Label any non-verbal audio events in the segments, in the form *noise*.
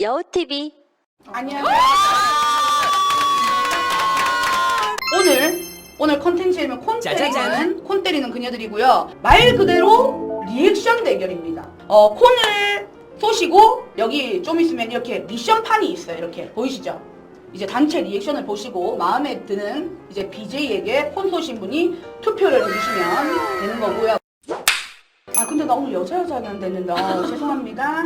여우TV 안녕하세요. 오늘 오늘 컨텐츠이면 콘 때리는. 콘 때리는 그녀들이고요. 말 그대로 리액션 대결입니다. 어 콘을 쏘시고 여기 좀 있으면 이렇게 미션판이 있어요. 이렇게 보이시죠? 이제 단체 리액션을 보시고 마음에 드는 이제 BJ에게 콘 쏘신 분이 투표를 해주시면 되는 거고요. 아 근데 나 오늘 여자 여자 하게 안 됐는데 아, 죄송합니다.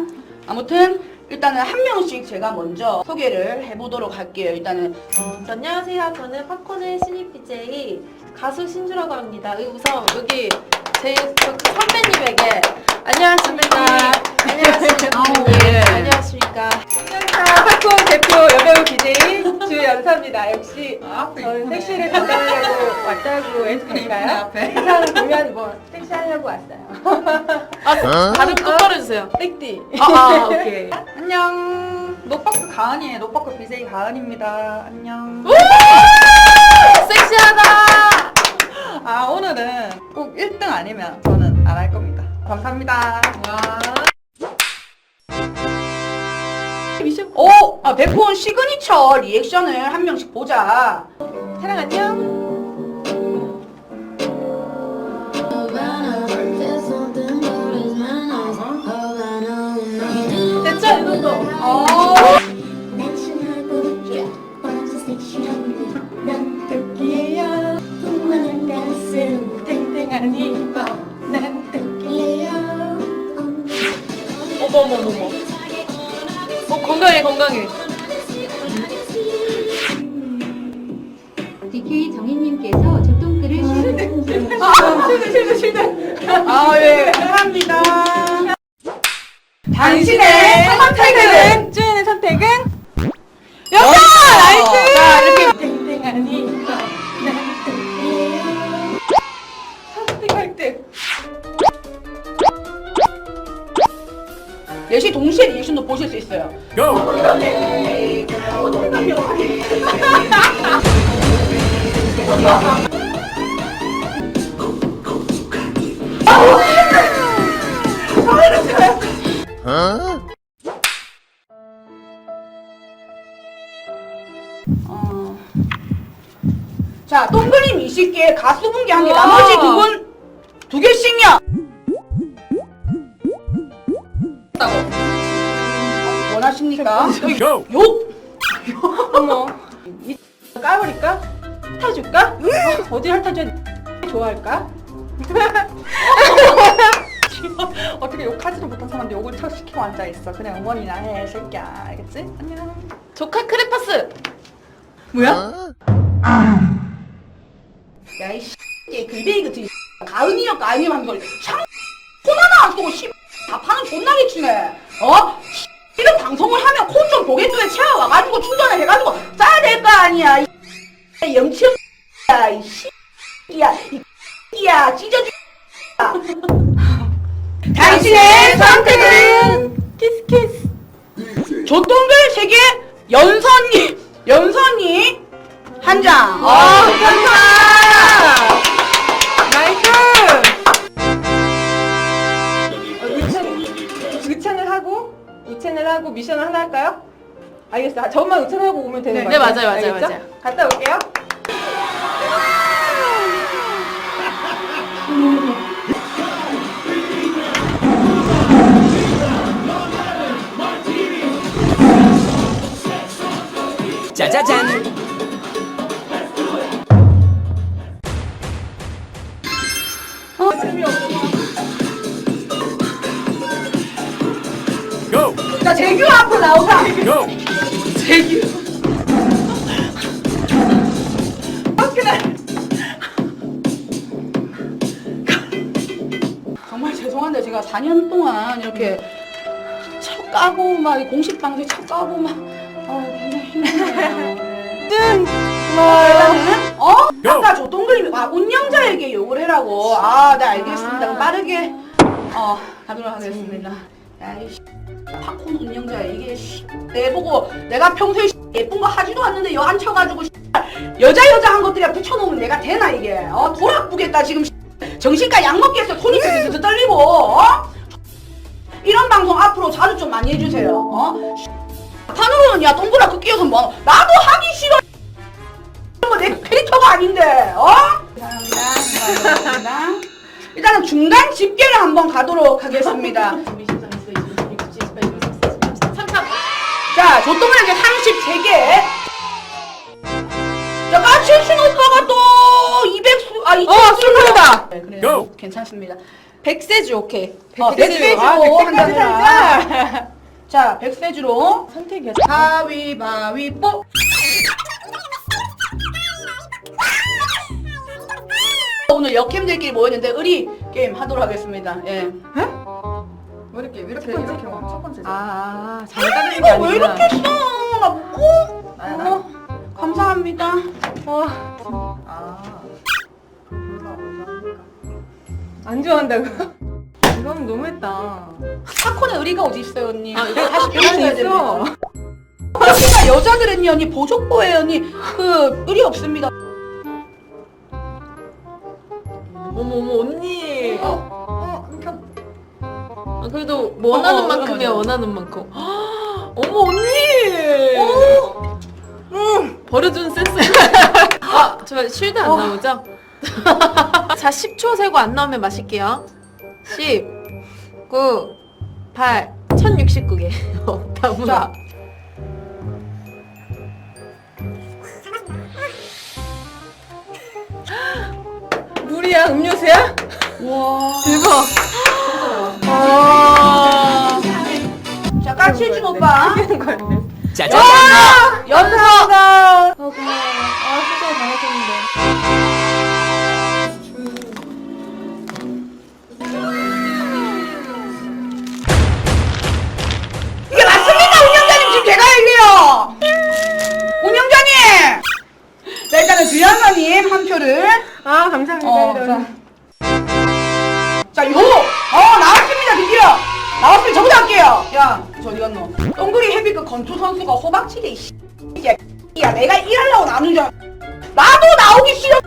아무튼 일단은 한 명씩 제가 먼저 소개를 해보도록 할게요. 일단은 어, 안녕하세요. 저는 팝콘의 신입 BJ 가수 신주라고 합니다. 의- 우선 여기 제 선배님에게 안녕하십니까. 안녕하십니까. 예. 안녕하십니까. 팝콘 대표 여배우 BJ 주연사입니다. 역시 저는 섹시를 담당하려고 왔다고 해도 될까요? 이상 보면 뭐 섹시하려고 왔어요. 아, 발음 똑바로 해주세요. 땡띠. 아, 아, 오케이. 안녕. 노박스 가은이에요. 노박스 BJ 가은입니다. 안녕. 섹시하다. 아 오늘은 꼭 1등 아니면 저는 안 할 겁니다. 감사합니다. 오! 아, 백호원 시그니처 리액션을 한 명씩 보자. 사랑 안녕. 어머, 어머, 어머. 어, 건강해, 건강해. DK 정희님께서 조똥글을 실는 아, 예. 감사합니다. 당신의 선택은? 주연의 선택 어. 자, 동그림 20개, 가수 분개 한 개, 나머지 두 분 두 개씩요. 원하십니까? 욕? *laughs* 어머 이 까버릴까? 핥아줄까? 어, 어디 핥아줘야 좋아할까? *laughs* 어떻게 욕하지도 못한 사람한테 욕을 척 시키고 앉아있어 그냥 응원이나 해 새끼야 알겠지? 안녕 조카 크레파스. 뭐야? 야, 이 씨, 글베이 같은 이 가은이요, 가은이요 하는 걸 참, 코 하나 안 쓰고 씨, 답하는 존나게 치네. 어? 씨, 이런 방송을 하면 코좀 고갯도에 채워 와가지고 충전을 해가지고 써야 될 거 아니야. 이 영치야, 이 씨, 야, 이 야, 찢어주. 당신의 선택은 키스 키스 조동글 세 개, 연선님, 연선님 한 장. 어, 하고 미션을 하나 할까요? 알겠어 아, 저만 의찬하고 오면 되는 네, 거예요 네, 맞아요, 맞아요, 알겠죠? 맞아요. 갔다 올게요 짜자잔 앞으로 나오자. 고! 재규. 정말 죄송한데 제가 4년 동안 이렇게 첫 까고 막 공식 방송 첫 까고 막 어, 굉장히 힘들어요. 일단은 어? 아까 저 동그림이 아 운영자에게 욕을 해라고 아 네 알겠습니다 그럼 빠르게 어 가도록 하겠습니다 씨, 팝콘 운영자 이게 씨, 내보고 내가 평소에 씨, 예쁜 거 하지도 않는데 여 앉혀가지고 씨, 여자 여자 한 것들이야 붙여놓으면 내가 되나 이게. 어 돌아쁘겠다 지금 씨. 정신과 약 먹겠어 손이 드드드 떨리고 어? 이런 방송 앞으로 자주 좀 많이 해주세요 어? 앞으로는 야 동그랗게 그 끼워서 뭐 나도 하기 싫어. 내 캐릭터가 아닌데 어? 감사합니다. 감사합니다. 일단은 중간 집계를 한번 가도록 하겠습니다 *laughs* 자 조동이에게 33개 자 까칠순 오빠가 또 200 수 아 200수 어, 술탄다. 네, 그래요 Go. 괜찮습니다 백세주 오케이. 어, 백세주로 아, 백세까지 한다더라. 살자. 자 백세주로 선택이야. 가위바위보 오늘 역캠들끼리 모였는데 의리 게임 하도록 하겠습니다 예. 뭐 이렇게 이렇게 이렇게 첫 번째. 아, 잘 이거 따르는 게 아니구나. 왜 이렇게 써? 나 뭐? 아, 어, 감사합니다 어. 아. 안 좋아한다고? 이건 너무했다. 사건의 의리가 어디 있어요 언니 아, 이거 다시 배우셔야 있어. 여기가 여자들은요 언니 보족보예요 언니 그 의리 없습니다 어머 어머 언니. 어, 이렇게 아, 그래도 뭐 원하는 어, 어, 만큼이야 맞아. 원하는 만큼. *gasps* 어머 언니. 음. 버려준 센스. *laughs* 아, 저 쉴드 안 나오죠? *laughs* 자, 10초 세고 안 나오면 마실게요. 10, 9, 8, 1069개. 다문화. 자 *gasps* 물이야, 음료수야? 와. 대박. *laughs* 아. 자 까칠준 오빠 짜자잔 연서 아, 고마워. 아, 진짜 잘하셨는데. 갔노? 동그리 헤비급 건투 선수가 호박치게, 이 야, 야, 내가 일하려고 나눈 줄, 알- 나도 나오기 싫어!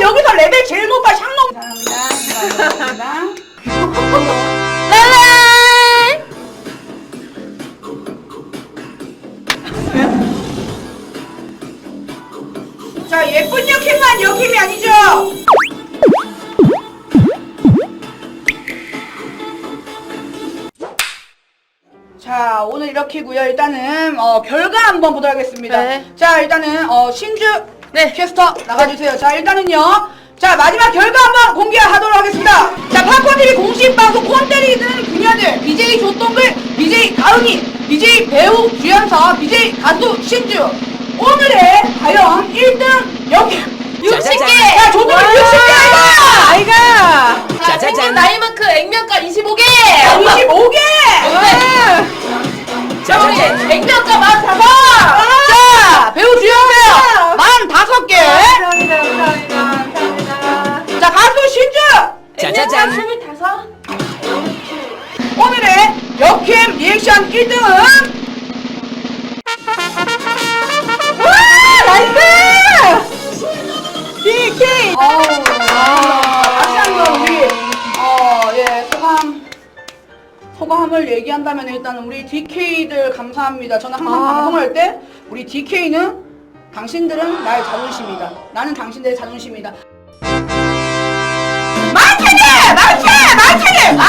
여기서 레벨 제일 높아, 샹놈! 감사합니다. 자, 예쁜 역힘만 역힘이 아니죠? 이렇게고요 일단은 어, 결과 한번 보도록 하겠습니다 네. 자 일단은 어, 신주 네. 캐스터 나가주세요 자 일단은요 자 마지막 결과 한번 공개하도록 하겠습니다 자 팝콘TV 공식 방송 콘 때리는 그녀들 BJ 조동글 BJ 가은이 BJ 배우 주연서 BJ 가수 신주 오늘의 과연 1등 여기 60개! 야 조동글 60개 아이가 아이가! 자, 짜자잔. 생긴 나이만큼 액면가 25개! 25개 아! 액면가 15! 자 배우 주연서요 만 다섯 개 감사합니다, 감사합니다, 감사합니다. 자 가수 신주 짜자잔 25? 오늘의 역캠 리액션 1등은 소감을 얘기한다면 일단 우리 DK들 감사합니다. 저는 항상 아. 방송할 때 우리 DK는 당신들은 나의 자존심이다. 나는 당신들의 자존심이다. 만세! 만세개! 만